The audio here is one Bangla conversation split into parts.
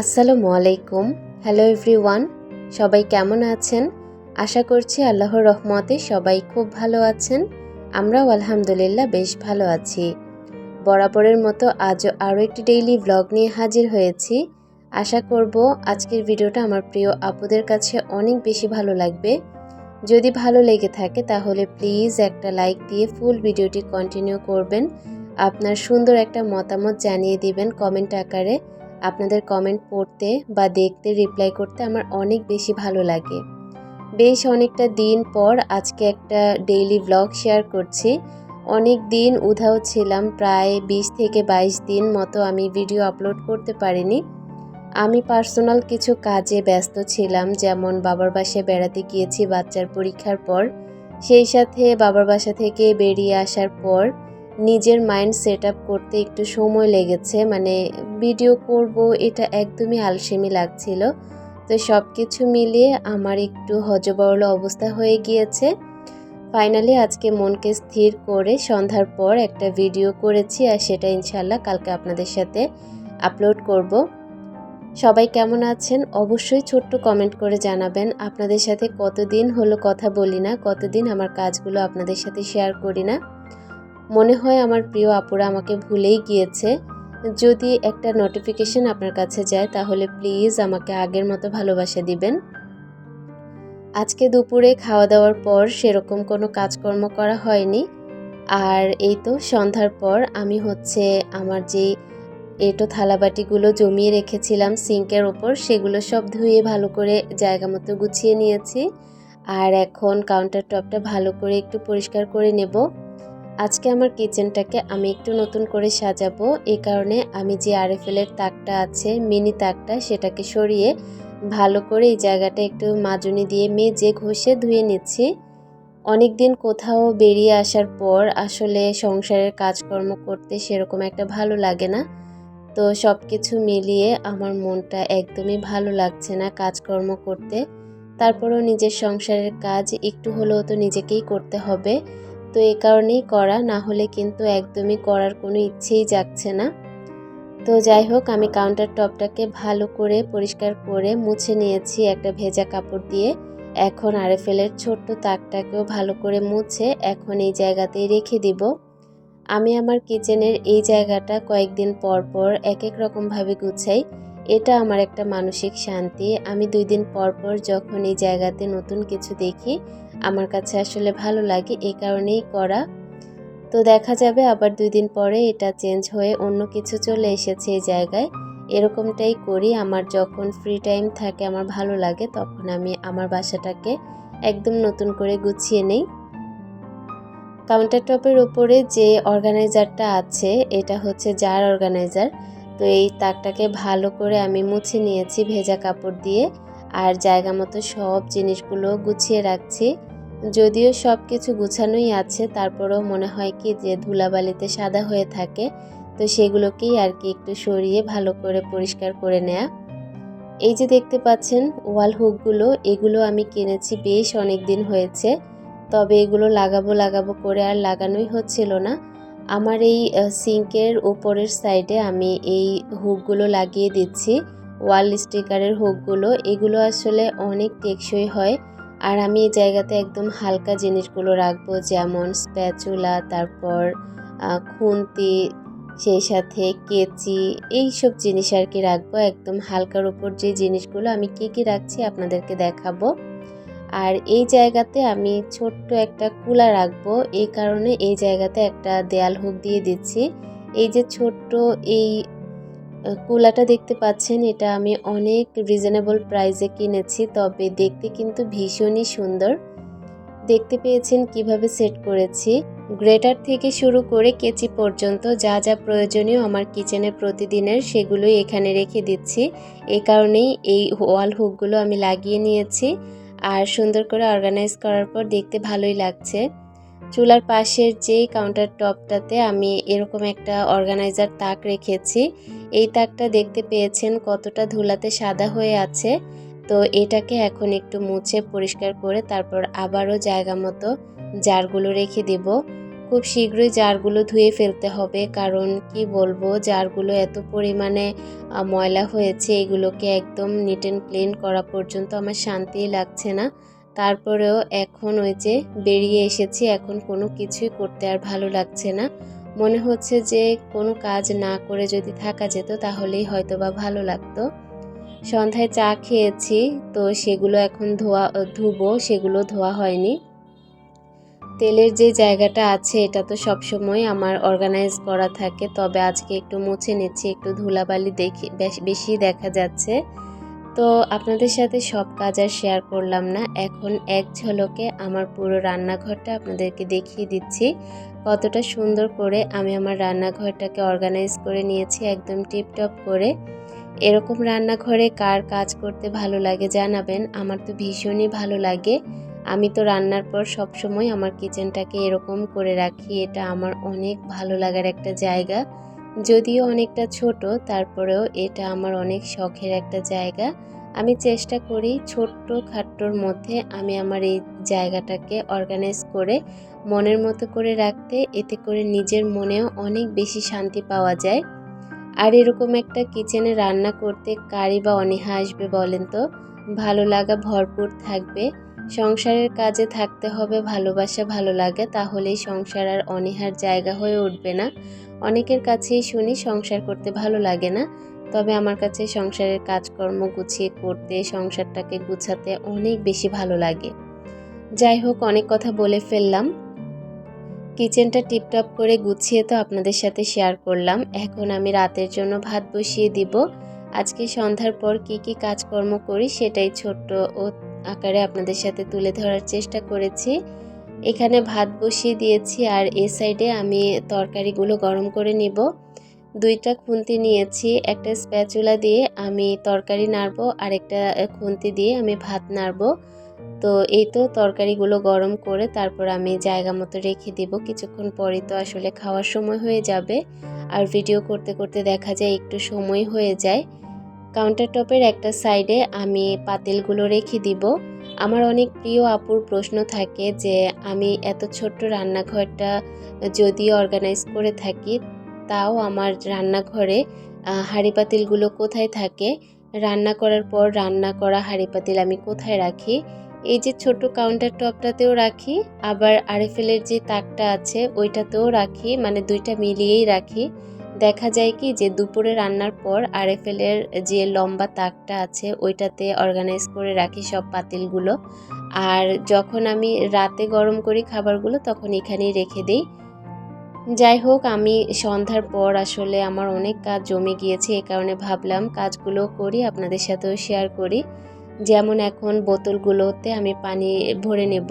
আসসালামু আলাইকুম। হ্যালো এভরিওয়ান সবাই কেমন আছেন? আশা করছি আল্লাহর রহমতে সবাই খুব ভালো আছেন। আমরাও আলহামদুলিল্লাহ বেশ ভালো আছি। বরাবরের মতো আজও আরও একটি ডেইলি ব্লগ নিয়ে হাজির হয়েছি। আশা করব আজকের ভিডিওটা আমার প্রিয় আপুদের কাছে অনেক বেশি ভালো লাগবে। যদি ভালো লেগে থাকে তাহলে প্লিজ একটা লাইক দিয়ে ফুল ভিডিওটি কন্টিনিউ করবেন। আপনার সুন্দর একটা মতামত জানিয়ে দিবেন কমেন্ট আকারে। আপনাদের কমেন্ট পড়তে বা দেখতে রিপ্লাই করতে আমার অনেক বেশি ভালো লাগে। বেশ অনেকটা দিন পর আজকে একটা ডেইলি ব্লগ শেয়ার করছি। অনেক দিন উধাও ছিলাম, প্রায় বিশ থেকে বাইশ দিন মতো আমি ভিডিও আপলোড করতে পারিনি। আমি পার্সোনাল কিছু কাজে ব্যস্ত ছিলাম, যেমন বাবার বাসায় বেড়াতে গিয়েছি বাচ্চার পরীক্ষার পর। সেই সাথে বাবার বাসা থেকে বেরিয়ে আসার পর নিজের মাইন্ড সেট আপ করতে একটু সময় লেগেছে মানে ভিডিও করব এটা একদমই আলসেমি লাগছিল। তো সব কিছু মিলিয়ে আমার একটু হজবরল অবস্থা হয়ে গিয়েছে। ফাইনালি আজকে মনকে স্থির করে সন্ধ্যার পর একটা ভিডিও করেছি আর সেটা ইনশাল্লাহ কালকে আপনাদের সাথে আপলোড করব। সবাই কেমন আছেন? অবশ্যই ছোট্ট কমেন্ট করে জানাবেন। আপনাদের সাথে কতদিন হলো কথা বলি না, কতদিন আমার কাজগুলো আপনাদের সাথে শেয়ার করি না। মনে হয় আমার প্রিয় আপুরা আমাকে ভুলেই গিয়েছে। যদি একটা নোটিফিকেশন আপনার কাছে যায়, তাহলে প্লিজ আমাকে আগের মতো ভালোবাসা দিবেন। আজকে দুপুরে খাওয়া দাওয়ার পর সেরকম কোনো কাজকর্ম করা হয়নি। আর এই তো সন্ধ্যার পর আমি হচ্ছে আমার যেই এটো থালাবাটিগুলো জমিয়ে রেখেছিলাম সিঙ্কের ওপর, সেগুলো সব ধুয়ে ভালো করে জায়গা মতো গুছিয়ে নিয়েছি। আর এখন কাউন্টার টপটা ভালো করে একটু পরিষ্কার করে নেব। আজকে আমার কিচেনটাকে আমি একটু নতুন করে সাজাবো। এই কারণে আমি যে আরএফএলের তাকটা আছে, মিনি তাকটা, সেটাকে সরিয়ে ভালো করে এই জায়গাটা একটু মাজুনি দিয়ে মেজে ঘষে ধুয়ে নিচ্ছি। অনেক দিন কোথাও বেরিয়ে আসার পর আসলে সংসারের কাজকর্ম করতে সেরকম একটা ভালো লাগে না। তো সব কিছু মিলিয়ে আমার মনটা একদমই ভালো লাগছে না কাজকর্ম করতে। তারপরেও নিজের সংসারের কাজ একটু হলেও তো নিজেকেই করতে হবে। তো এই কারণেই করা, না হলে কিন্তু একদমই করার কোনো ইচ্ছেই যাচ্ছে না। তো যাই হোক, আমি কাউন্টার টপটাকে ভালো করে পরিষ্কার করে মুছে নিয়েছি একটা ভেজা কাপড় দিয়ে। এখন আরএফএলের ছোট্ট তাকটাকেও ভালো করে মুছে এখন এই জায়গাতেই রেখে দিব। আমি আমার কিচেনের এই জায়গাটা কয়েকদিন পর পর এক এক রকমভাবে গুছাই। এটা আমার একটা মানসিক শান্তি। আমি দুই দিন পর পর যখন এই জায়গাতে নতুন কিছু দেখি আমার কাছে আসলে ভালো লাগে এই কারণেই করা। তো দেখা যাবে আবার দুই দিন পরে এটা চেঞ্জ হয়ে অন্য কিছু চলে এসেছে এই জায়গায়। এরকমটাই করি। আমার যখন ফ্রি টাইম থাকে, আমার ভালো লাগে, তখন আমি আমার বাসাটাকে একদম নতুন করে গুছিয়ে নেই। কাউন্টার টপের ওপরে যে অর্গানাইজারটা আছে, এটা হচ্ছে জার অর্গানাইজার তো এই তাকটাকে ভালো করে আমি মুছে নিয়েছি ভেজা কাপড় দিয়ে। আর জায়গা মতো সব জিনিসগুলো গুছিয়ে রাখছি। যদিও সব কিছু গুছানোই আছে, তারপরেও মনে হয় কি যে ধুলাবালিতে সাদা হয়ে থাকে, তো সেগুলোকেই আর কি একটু সরিয়ে ভালো করে পরিষ্কার করে নেয়া। এই যে দেখতে পাচ্ছেন, ওয়াল হুকগুলো, এগুলো আমি কিনেছি বেশ অনেক দিন হয়েছে, তবে এগুলো লাগাবো লাগাবো করে আর লাগানোই হচ্ছিল না। আমার এই সিঙ্কের উপরের সাইডে আমি এই হুকগুলো লাগিয়ে দিচ্ছি। ওয়াল স্টিকারের হুকগুলো, এগুলো আসলে অনেক টেকসই হয়। আর আমি এই জায়গাতে একদম হালকা জিনিসগুলো রাখব, যেমন স্প্যাচুলা, তারপর খুন্তি, সেই সাথে কেচি এই সব জিনিস আর কি রাখব। একদম হালকার উপর যে জিনিসগুলো আমি কি কি রাখছি আপনাদেরকে দেখাবো। আর এই জায়গাতে আমি ছোট্ট একটা কুলা রাখব, এই কারণে এই জায়গাতে একটা দেয়াল হুক দিয়ে দিচ্ছি। এই যে ছোট্ট এই কুলাটা দেখতে পাচ্ছেন, এটা আমি অনেক রিজনেবল প্রাইসে কিনেছি, তবে দেখতে কিন্তু ভীষণই সুন্দর। দেখতে পেয়েছেন কীভাবে সেট করেছি। গ্রেটার থেকে শুরু করে কেচি পর্যন্ত যা যা প্রয়োজনীয় আমার কিচেনে প্রতিদিনের সেগুলোই এখানে রেখে দিচ্ছি। এই কারণেই এই ওয়াল হুকগুলো আমি লাগিয়ে নিয়েছি। আর সুন্দর করে অর্গানাইজ করার পর দেখতে ভালোই লাগছে। চুলার পাশের যেই কাউন্টার টপটাতে আমি এরকম একটা অর্গানাইজার তাক রেখেছি। এই তাকটা দেখতে পেয়েছেন কতটা ধুলাতে সাদা হয়ে আছে। তো এটাকে এখন একটু মুছে পরিষ্কার করে তারপর আবারও জায়গা মতো জারগুলো রেখে দেব। খুব শীঘ্রই জারগুলো ধুয়ে ফেলতে হবে কারণ কি বলব, জারগুলো এত পরিমাণে ময়লা হয়েছে, এগুলোকে একদম নিট অ্যান্ড ক্লিন করা পর্যন্ত আমার শান্তিই লাগছে না। তারপরেও এখন ওই যে বেরিয়ে এসেছি, এখন কোনো কিছুই করতে আর ভালো লাগছে না। মনে হচ্ছে যে কোনো কাজ না করে যদি থাকা যেত তাহলেই হয়তো বা ভালো লাগতো। সন্ধ্যায় চা খেয়েছি, তো সেগুলো এখন ধোয়া, ধুবো, সেগুলো ধোয়া হয়নি। তেলের যে জায়গাটা আছে এটা তো সবসময় আমার অর্গানাইজ করা থাকে, তবে আজকে একটু মুছে নিচ্ছি, একটু ধুলাবালি দেখি বেশ- দেখা যাচ্ছে। তো আপনাদের সাথে সব কাজ আর শেয়ার করলাম না। এখন এক ঝলকে আমার পুরো রান্নাঘরটা আপনাদেরকে দেখিয়ে দিচ্ছি। কতটা সুন্দর করে আমি আমার রান্নাঘরটাকে অর্গানাইজ করে নিয়েছি, একদম টিপটপ করে। এরকম রান্নাঘরে কার কাজ করতে ভালো লাগে জানাবেন। আমার তো ভীষণই ভালো লাগে। আমি তো রান্নার পর সব সময় আমার কিচেনটাকে এরকম করে রাখি। এটা আমার অনেক ভালো লাগার একটা জায়গা। যদিও অনেকটা ছোট, তারপরেও এটা আমার অনেক শখের একটা জায়গা। আমি চেষ্টা করি ছোট্ট খাট্টোর মধ্যে আমি আমার এই জায়গাটাকে অর্গানাইজ করে মনের মতো করে রাখতে, এতে করে নিজের মনেও অনেক বেশি শান্তি পাওয়া যায়। আর এরকম একটা কিচেনে রান্না করতে কারি বা অনীহা আসবে বলেন তো, ভালো লাগা ভরপুর থাকবে। সংসারের কাজে থাকতে হবে, ভালোবাসা ভালো লাগে, তাহলেই সংসার আর অনীহার জায়গা হয়ে উঠবে না। অনেকের কাছেই শুনি, সংসার করতে ভালো লাগে না। তবে আমার কাছে সংসারের কাজকর্ম গুছিয়ে করতে, সংসারটাকে গুছাতে অনেক বেশি ভালো লাগে। যাই হোক, অনেক কথা বলে ফেললাম। কিচেনটা টিপটপ করে গুছিয়ে তো আপনাদের সাথে শেয়ার করলাম। এখন আমি রাতের জন্য ভাত বসিয়ে দিব। আজকে সন্ধ্যার পর কি কি কাজকর্ম করি সেটাই ছোট্ট ও আকারে আপনাদের সাথে তুলে ধরার চেষ্টা করেছি। এখানে ভাত বসিয়ে দিয়েছি আর এ সাইডে আমি তরকারিগুলো গরম করে নিব। দুইটা খুন্তি নিয়েছি, একটা স্প্যাচুলা দিয়ে আমি তরকারি নাড়বো আর একটা খুন্তি দিয়ে আমি ভাত নাড়বো। তো এই তো তরকারিগুলো গরম করে তারপর আমি জায়গা মতো রেখে দেব। কিছুক্ষণ পরে তো আসলে খাওয়ার সময় হয়ে যাবে। আর ভিডিও করতে করতে দেখা যায় একটু সময় হয়ে যায়। কাউন্টার টপের একটা সাইডে আমি পাতিলগুলো রেখে দিব। আমার অনেক প্রিয় আপুর প্রশ্ন থাকে যে, আমি এত ছোট্ট রান্নাঘরটা যদি অর্গানাইজ করে থাকি, তাও আমার রান্নাঘরে হাঁড়ি পাতিলগুলো কোথায় থাকে? রান্না করার পর রান্না করা হাঁড়ি পাতিল আমি কোথায় রাখি? এই যে ছোট কাউন্টার টপটাতেও রাখি, আবার আরএফএলের যে তাকটা আছে, ওইটাতেও রাখি মানে দুইটা মিলিয়েই রাখি। দেখা যায় কি যে দুপুরে রান্নার পর আরএফএলের যে লম্বা তাকটা আছে, ওইটাতে অর্গানাইজ করে রাখি সব পাতিলগুলো। আর যখন আমি রাতে গরম করি খাবারগুলো, তখন এখানেই রেখে দিই। যাই হোক, আমি সন্ধ্যার পর আসলে আমার অনেক কাজ জমে গিয়েছে, এ কারণে ভাবলাম কাজগুলো করি, আপনাদের সাথেও শেয়ার করি। যেমন এখন বোতলগুলোতে আমি পানি ভরে নেব।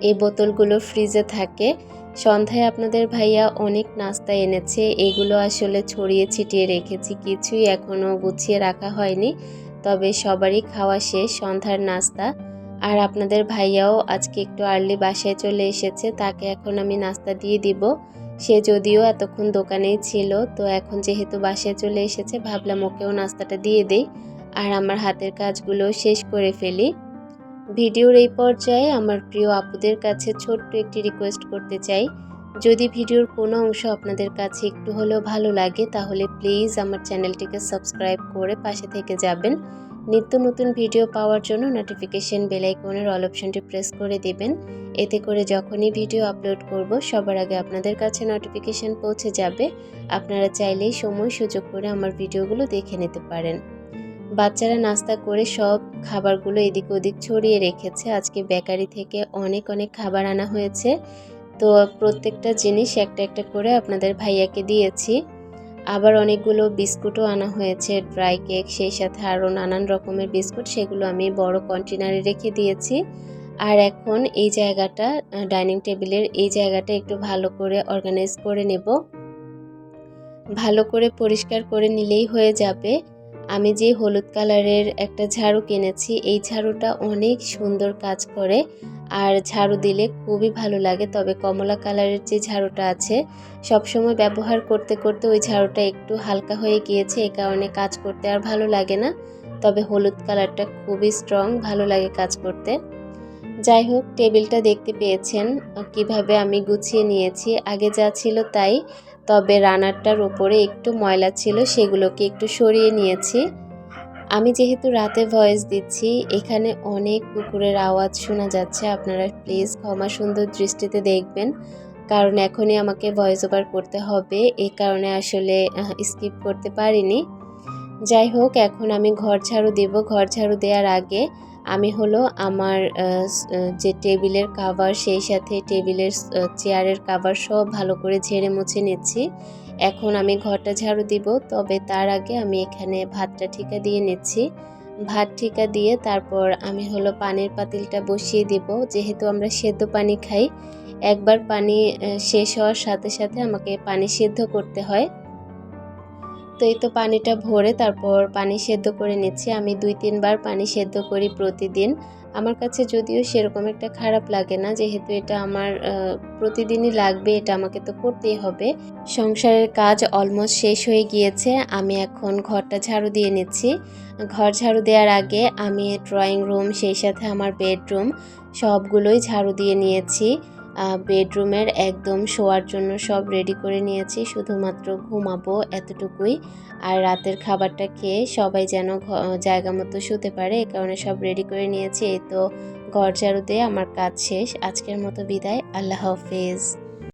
এই বোতলগুলো ফ্রিজে থাকে। সন্ধ্যায় আপনাদের ভাইয়া অনেক নাস্তা এনেছে, এগুলো আসলে ছড়িয়ে ছিটিয়ে রেখেছি, কিছুই এখনও গুছিয়ে রাখা হয়নি। তবে সবারই খাওয়া শেষ, সন্ধ্যার নাস্তা। আর আপনাদের ভাইয়াও আজকে একটু আর্লি বাসায় চলে এসেছে, তাকে এখন আমি নাস্তা দিয়ে দিব। সে যদিও এতক্ষণ দোকানেই ছিল, তো এখন যেহেতু বাসায় চলে এসেছে, ভাবলাম ওকেও নাস্তাটা দিয়ে দেই। আর আমার হাতের কাজগুলো শেষ করে ফেলি। ভিডিওর এই পর্যায়ে আমার প্রিয় আপুদের কাছে ছোট্ট একটি রিকোয়েস্ট করতে চাই। যদি ভিডিওর কোনো অংশ আপনাদের কাছে একটু হলেও ভালো লাগে, তাহলে প্লিজ আমার চ্যানেলটিকে সাবস্ক্রাইব করে পাশে থেকে যাবেন। নিত্য নতুন ভিডিও পাওয়ার জন্য নোটিফিকেশন বেলাইকনের অল অপশনটি প্রেস করে দিবেন। এতে করে যখনই ভিডিও আপলোড করব, সবার আগে আপনাদের কাছে নোটিফিকেশন পৌঁছে যাবে। আপনারা চাইলেই সময় সুযোগ করে আমার ভিডিওগুলো দেখে নিতে পারেন। বাচ্চারা নাস্তা করে সব খাবারগুলো এদিক ওদিক ছড়িয়ে রেখেছে। আজকে বেকারি থেকে অনেক অনেক খাবার আনা হয়েছে। তো প্রত্যেকটা জিনিস একটা একটা করে আপনাদের ভাইয়াকে দিয়েছি। আবার অনেকগুলো বিস্কুটও আনা হয়েছে, ড্রাই কেক, সেই সাথে আরও নানান রকমের বিস্কুট, সেগুলো আমি বড় কন্টেনারে রেখে দিয়েছি। আর এখন এই জায়গাটা ডাইনিং টেবিলের এই জায়গাটা একটু ভালো করে অর্গানাইজ করে নেব। ভালো করে পরিষ্কার করে নিলেই হয়ে যাবে। আমি যে হলুদ কালারের একটা ঝাড়ু কিনেছি, এই ঝাড়ুটা অনেক সুন্দর কাজ করে। আর ঝাড়ু দিলে খুবই ভালো লাগে, তবে কমলা কালারের যে ঝাড়ুটা আছে, সবসময় ব্যবহার করতে করতে ওই ঝাড়ুটা একটু হালকা হয়ে গিয়েছে, এ কারণে কাজ করতে আর ভালো লাগে না। তবে হলুদ কালারটা খুবই স্ট্রং ভালো লাগে কাজ করতে। যাই হোক, টেবিলটা দেখতে পেয়েছেন, কীভাবে আমি গুছিয়ে নিয়েছি। আগে যা ছিল তাই তবে রানারটার উপরে একটু ময়লা ছিল, সেগুলোকে একটু সরিয়ে নিয়েছি। আমি যেহেতু রাতে ভয়েস দিচ্ছি, এখানে অনেক কুকুরের আওয়াজ শোনা যাচ্ছে, আপনারা প্লিজ ক্ষমা সুন্দর দৃষ্টিতে দেখবেন, কারণ এখনই আমাকে ভয়েস ওভার করতে হবে এই কারণে আসলে স্কিপ করতে পারিনি। যাই হোক, এখন আমি ঘর ঝাড়ু দেব। ঘর ঝাড়ু দেওয়ার আগে আমি হলো আমার যে টেবিলের কাভার সেই সাথে টেবিলের চেয়ারের কাভার সব ভালো করে ঝেড়ে মুছে নিচ্ছি। এখন আমি ঘরটা ঝাড়ু দিব, তবে তার আগে আমি এখানে ভাতটা ঠিকা দিয়ে নিচ্ছি। ভাত ঠিকা দিয়ে তারপর আমি হলো পানির পাতিলটা বসিয়ে দিব, যেহেতু আমরা সেদ্ধ পানি খাই। একবার পানি শেষ হওয়ার সাথে সাথে আমাকে পানি সেদ্ধ করতে হয়। তো এই তো পানিটা ভরে তারপর পানি সেদ্ধ করে নিচ্ছি। আমি দুই, তিনবার পানি সেদ্ধ করি প্রতিদিন। আমার কাছে যদিও সেরকম একটা খারাপ লাগে না, যেহেতু এটা আমার প্রতিদিনই লাগবে, এটা আমাকে তো করতেই হবে। সংসারের কাজ অলমোস্ট শেষ হয়ে গিয়েছে, আমি এখন ঘরটা ঝাড়ু দিয়ে নিচ্ছি। ঘর ঝাড়ু দেওয়ার আগে আমি ড্রয়িং রুম সেই সাথে আমার বেডরুম সবগুলোই ঝাড়ু দিয়ে নিয়েছি। বেডরুমের একদম শোয়ার জন্য সব রেডি করে নিয়েছি। শুধুমাত্র ঘুমাবো এতটুকুই। আর রাতের খাবারটা খেয়ে সবাই যেন জায়গা মতো শুতে পারে, এ কারণে সব রেডি করে নিয়েছি। এই তো ঘর ঝাড়ু আমার কাজ শেষ। আজকের মতো বিদায়। আল্লাহ হাফেজ।